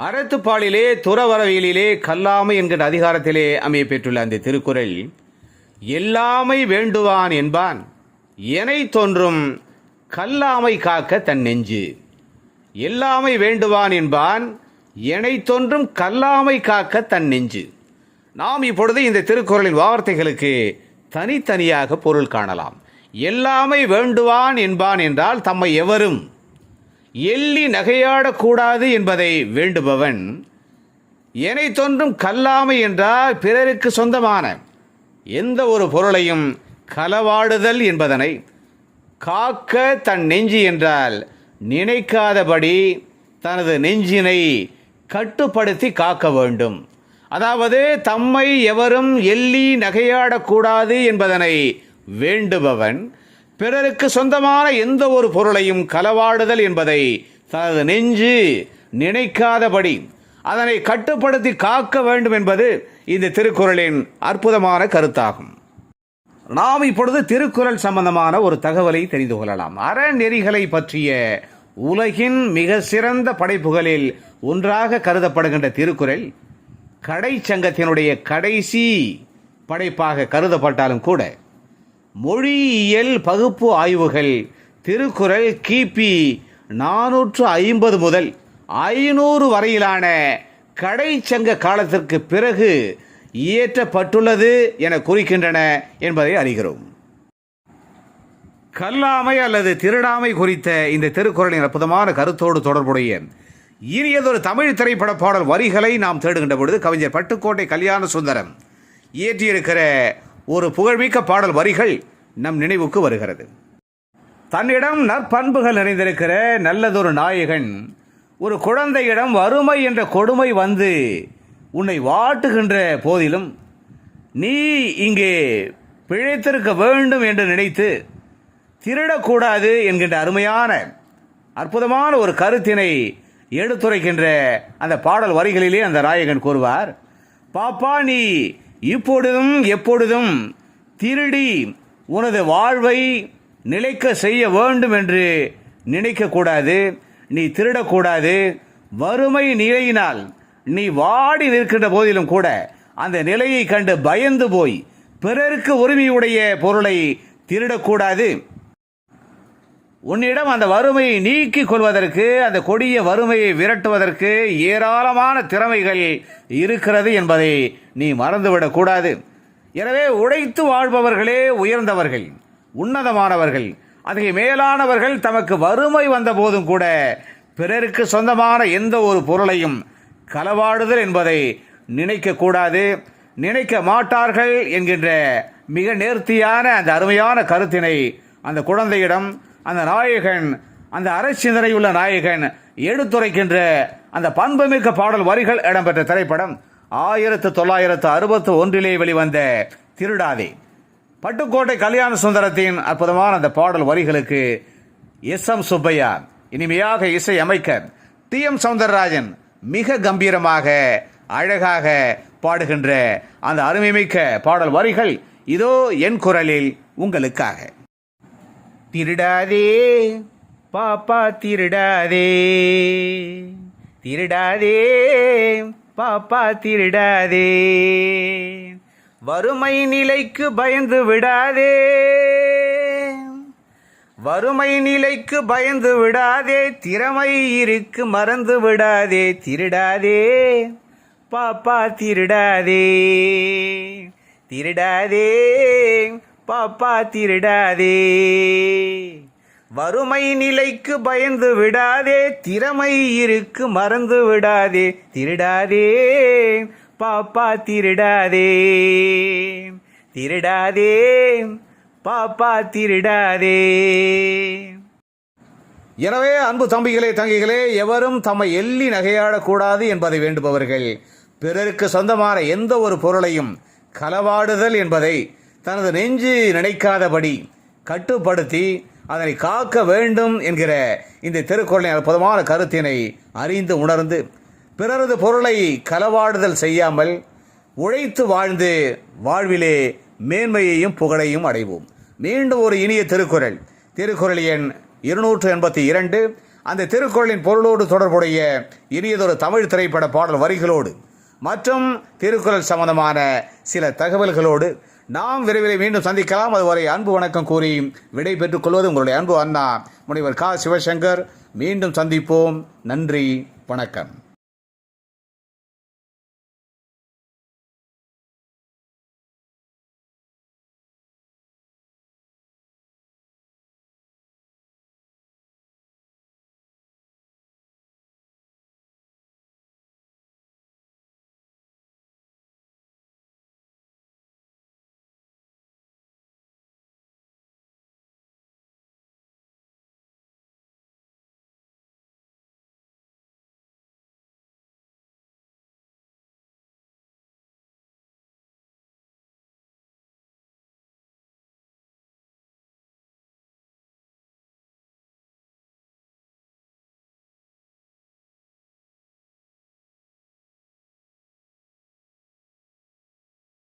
அறத்துப்பாலிலே துறவரவியலிலே கல்லாமை என்கிற அதிகாரத்திலே அமைய பெற்றுள்ள அந்த திருக்குறள் எல்லாமை வேண்டுவான் என்பான். எனை தோன்றும் கல்லாமை காக்க தன் நெஞ்சு. எல்லாமை வேண்டுவான் என்பான். எனை தோன்றும் கல்லாமை காக்க தன் நெஞ்சு. நாம் இப்பொழுது இந்த திருக்குறளின் வார்த்தைகளுக்கு தனித்தனியாக பொருள் காணலாம். எல்லாமை வேண்டுவான் என்பான் என்றால் தம்மை எவரும் எள்ளி நகையாடக்கூடாது என்பதை வேண்டுபவன் எனை தோன்றும் கல்லாமை என்றால் பிறருக்கு சொந்தமான எந்த ஒரு பொருளையும் களவாடுதல் என்பதனை காக்க தன் நெஞ்சு என்றால் நினைக்காதபடி தனது நெஞ்சினை கட்டுப்படுத்தி காக்க வேண்டும். அதாவது தம்மை எவரும் எள்ளி நகையாடக்கூடாது என்பதனை வேண்டுபவன் பிறருக்கு சொந்தமான எந்த ஒரு பொருளையும் களவாடுதல் என்பதை தனது நெஞ்சு நினைக்காதபடி அதனை கட்டுப்படுத்தி காக்க வேண்டும் என்பது இந்த திருக்குறளின் அற்புதமான கருத்தாகும். நாம் இப்பொழுது திருக்குறள் சம்பந்தமான ஒரு தகவலை தெரிந்து கொள்ளலாம். அறநெறிகளை பற்றிய உலகின் மிக சிறந்த படைப்புகளில் ஒன்றாக கருதப்படுகின்ற திருக்குறள் கடை சங்கத்தினுடைய கடைசி படைப்பாக கருதப்பட்டாலும் கூட மொழியியல் பகுப்பு ஆய்வுகள் திருக்குறள் கிபி நானூற்று ஐம்பது முதல் ஐநூறு வரையிலான கடைச்சங்க காலத்திற்கு பிறகு இயற்றப்பட்டுள்ளது என குறிக்கின்றன என்பதை அறிகிறோம். கல்லாமை அல்லது திருடாமை குறித்த இந்த திருக்குறளின் அற்புதமான கருத்தோடு தொடர்புடைய இனியதொரு தமிழ் திரைப்பட பாடல் வரிகளை நாம் தேடுகின்ற பொழுது கவிஞர் பட்டுக்கோட்டை கல்யாண சுந்தரம் இயற்றியிருக்கிற ஒரு புகழ்மிக்க பாடல் வரிகள் நம் நினைவுக்கு வருகிறது. தன்னிடம் நற்பண்புகள் நிறைந்திருக்கிற நல்லதொரு நாயகன் ஒரு குழந்தையிடம் வறுமை என்ற கொடுமை வந்து உன்னை வாட்டுகின்ற போதிலும் நீ இங்கே பிழைத்திருக்க வேண்டும் என்று நினைத்து திருடக்கூடாது என்கின்ற அருமையான அற்புதமான ஒரு கருத்தினை எடுத்துரைக்கின்ற அந்த பாடல் வரிகளிலே அந்த நாயகன் கூறுவார் பாப்பா நீ இப்பொழுதும் எப்பொழுதும் திருடி உனது வாழ்வை நிலைக்க செய்ய வேண்டும் என்று நினைக்கக்கூடாது நீ திருடக்கூடாது. வறுமை நிலையினால் நீ வாடி நிற்கின்ற போதிலும் கூட அந்த நிலையை கண்டு பயந்து போய் பிறருக்கு உரிமையுடைய பொருளை திருடக்கூடாது. உன்னிடம் அந்த வறுமையை நீக்கிக் கொள்வதற்கு அந்த கொடிய வறுமையை விரட்டுவதற்கு ஏராளமான திறமைகள் இருக்கிறது என்பதை நீ மறந்துவிடக்கூடாது எனவே உழைத்து வாழ்பவர்களே உயர்ந்தவர்கள் உன்னதமானவர்கள். அதிக மேலானவர்கள் தமக்கு வறுமை வந்தபோதும் கூட பிறருக்கு சொந்தமான எந்த ஒரு பொருளையும் களவாடுதல் என்பதை நினைக்கக்கூடாது நினைக்க மாட்டார்கள் என்கின்ற மிக நேர்த்தியான அந்த அருமையான கருத்தினை அந்த குழந்தையிடம் அந்த நாயகன் அந்த அறச்சிந்தனையுள்ள நாயகன் எடுத்துரைக்கின்ற அந்த பண்புமிக்க பாடல் வரிகள் இடம்பெற்ற திரைப்படம் ஆயிரத்து தொள்ளாயிரத்து அறுபத்து ஒன்றிலே வெளிவந்த திருடாதே. பட்டுக்கோட்டை கல்யாண சுந்தரத்தின் அற்புதமான அந்த பாடல் வரிகளுக்கு எஸ் எம் சுப்பையா இனிமையாக இசை அமைக்க டி எம் சவுந்தரராஜன் மிக கம்பீரமாக அழகாக பாடுகின்ற அந்த அருமைமிக்க பாடல் வரிகள் இதோ என் குரலில் உங்களுக்காக. திருடாதே பாப்பா திருடாதே. திருடாதே பாப்பா திருடாதே. வறுமை நிலைக்கு பயந்து விடாதே. வறுமை நிலைக்கு பயந்து விடாதே. திறமை இருக்கு மறந்து விடாதே. திருடாதே பாப்பா திருடாதே. திருடாதே பாப்பா திருடாதே வறுமை நிலைக்கு பயந்து விடாதே திறமை இருக்கு மறந்து விடாதே. திருடாதே பாப்பா திருடாதே திருடாதே பாப்பா திருடாதே எனவே அன்பு தம்பிகளே தங்கிகளே எவரும் தம்மை எள்ளி நகையாடக்கூடாது என்பதை வேண்டுபவர்கள் பிறருக்கு சொந்தமான எந்த ஒரு பொருளையும் களவாடுதல் என்பதை தனது நெஞ்சு நினைக்காதபடி கட்டுப்படுத்தி அதனை காக்க வேண்டும் என்கிற இந்த திருக்குறளின் அற்புதமான கருத்தினை அறிந்து உணர்ந்து பிறரது பொருளை களவாடுதல் செய்யாமல் உழைத்து வாழ்ந்து வாழ்விலே மேன்மையையும் புகழையும் அடைவோம். மீண்டும் ஒரு இனிய திருக்குறள். திருக்குறள் எண் இருநூற்று எண்பத்தி இரண்டு. அந்த திருக்குறளின் பொருளோடு தொடர்புடைய இனியதொரு தமிழ் திரைப்பட பாடல் வரிகளோடு மற்றும் திருக்குறள் சம்பந்தமான சில தகவல்களோடு நாம் விரைவில் மீண்டும் சந்திக்கலாம். அதுவரை அன்பு வணக்கம் கூறி விடை பெற்றுக் கொள்வது உங்களுடைய அன்பு அண்ணா. முனைவர் கா. சிவசங்கர் மீண்டும் சந்திப்போம். நன்றி வணக்கம்.